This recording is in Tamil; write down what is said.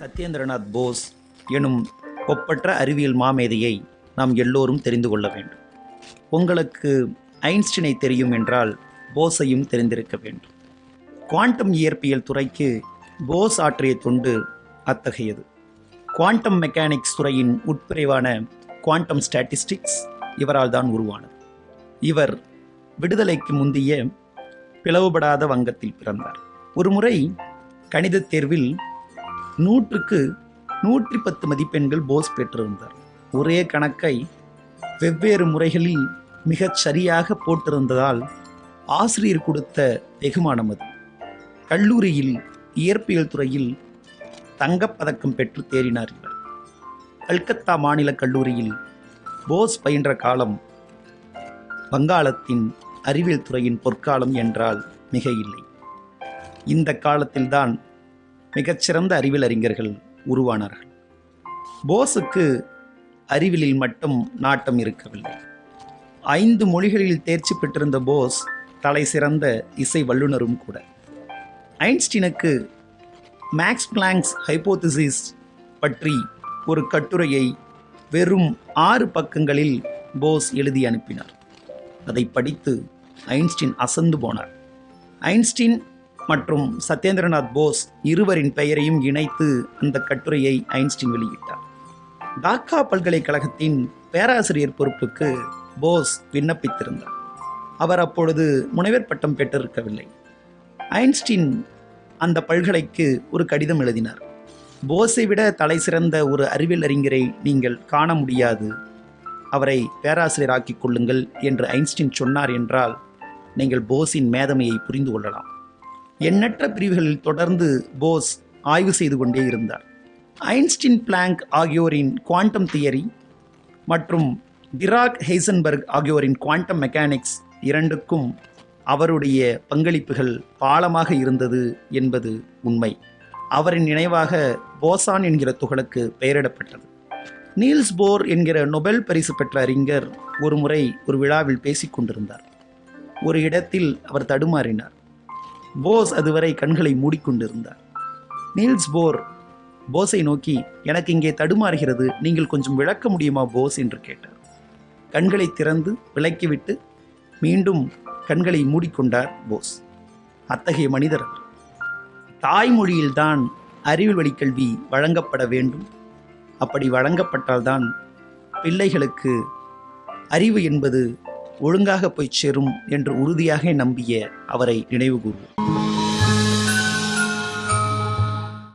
சத்யேந்திரநாத் போஸ் எனும் ஒப்பற்ற அறிவியல் மாமேதையை நாம் எல்லோரும் தெரிந்து கொள்ள வேண்டும். உங்களுக்கு ஐன்ஸ்டீனை தெரியும் என்றால் போஸையும் தெரிந்திருக்க வேண்டும். குவாண்டம் இயற்பியல் துறைக்கு போஸ் ஆற்றிய தொண்டு அத்தகையது. குவாண்டம் மெக்கானிக்ஸ் துறையின் உட்பிரிவான குவாண்டம் ஸ்டாட்டிஸ்டிக்ஸ் இவரால் தான் உருவானது. இவர் விடுதலைக்கு முந்தைய பிளவுபடாத வங்கத்தில் பிறந்தார். ஒருமுறை கணிதத் தேர்வில் நூற்றுக்கு நூற்றி பத்து மதிப்பெண்கள் போஸ் பெற்றிருந்தார். ஒரே கணக்கை வெவ்வேறு முறைகளில் மிகச் சரியாக போட்டிருந்ததால் ஆசிரியர் கொடுத்த வெகுமானம் அது. கல்லூரியில் இயற்பியல் துறையில் தங்கப்பதக்கம் பெற்று தேறினார் இவர் கல்கத்தா மாநில கல்லூரியில் போஸ் பயின்ற காலம் வங்காளத்தின் அறிவியல் துறையின் பொற்காலம் என்றால் மிக இல்லை. இந்த காலத்தில்தான் மிகச்சிறந்த அறிவியல் அறிஞர்கள் உருவானார்கள். போஸுக்கு அறிவியலில் மட்டும் நாட்டம் இருக்கவில்லை. ஐந்து மொழிகளில் தேர்ச்சி பெற்றிருந்த போஸ் தலை சிறந்த இசை வல்லுனரும் கூட. ஐன்ஸ்டீனுக்கு மேக்ஸ் பிளாங்க்ஸ் ஹைப்போதிசிஸ் பற்றி ஒரு கட்டுரையை வெறும் ஆறு பக்கங்களில் போஸ் எழுதி அனுப்பினார். அதை படித்து ஐன்ஸ்டீன் அசந்து போனார். ஐன்ஸ்டீன் மற்றும் சத்யேந்திரநாத் போஸ் இருவரின் பெயரையும் இணைத்து அந்த கட்டுரையை ஐன்ஸ்டீன் வெளியிட்டார். டாக்கா பல்கலைக்கழகத்தின் பேராசிரியர் பொறுப்புக்கு போஸ் விண்ணப்பித்திருந்தார். அவர் அப்பொழுது முனைவர் பட்டம் பெற்றிருக்கவில்லை. ஐன்ஸ்டீன் அந்த பல்கலைக்கு ஒரு கடிதம் எழுதினார். போஸை விட தலை சிறந்த ஒரு அறிவியல் அறிஞரை நீங்கள் காண முடியாது. அவரை பேராசிரியராக்கிக் கொள்ளுங்கள் என்று ஐன்ஸ்டீன் சொன்னார் என்றால் நீங்கள் போஸின் மேதமையை புரிந்து கொள்ளலாம். எண்ணற்ற பிரிவுகளில் தொடர்ந்து போஸ் ஆய்வு செய்து கொண்டே இருந்தார். ஐன்ஸ்டின் பிளாங்க் ஆகியோரின் குவாண்டம் தியரி மற்றும் டிராக் ஹெய்சன்பர்க் ஆகியோரின் குவாண்டம் மெக்கானிக்ஸ் இரண்டுக்கும் அவருடைய பங்களிப்புகள் பாலமாக இருந்தது என்பது உண்மை. அவரின் நினைவாக போசான் என்கிற துகளுக்கு பெயரிடப்பட்டது. நீல்ஸ் போர் என்கிற நொபெல் பரிசு பெற்ற அறிஞர் ஒரு முறை ஒரு விழாவில் பேசிக் கொண்டிருந்தார் ஒரு இடத்தில் அவர் தடுமாறினார். போஸ் அதுவரை கண்களை மூடிக்கொண்டிருந்தார். நீல்ஸ் போர் போஸை நோக்கி எனக்கு இங்கே தடுமாறுகிறது. நீங்கள் கொஞ்சம் விளக்க முடியுமா போஸ்? என்று கேட்டார். கண்களை திறந்து விளக்கிவிட்டு மீண்டும் கண்களை மூடிக்கொண்டார் போஸ். அத்தகைய மனிதர் தாய்மொழியில்தான் அறிவியல் வழிக்கல்வி வழங்கப்பட வேண்டும். அப்படி வழங்கப்பட்டால்தான் பிள்ளைகளுக்கு அறிவு என்பது ஒழுங்காக போய் சேரும் என்று உறுதியாக நம்பிய அவரை நினைவு கூறுவோம்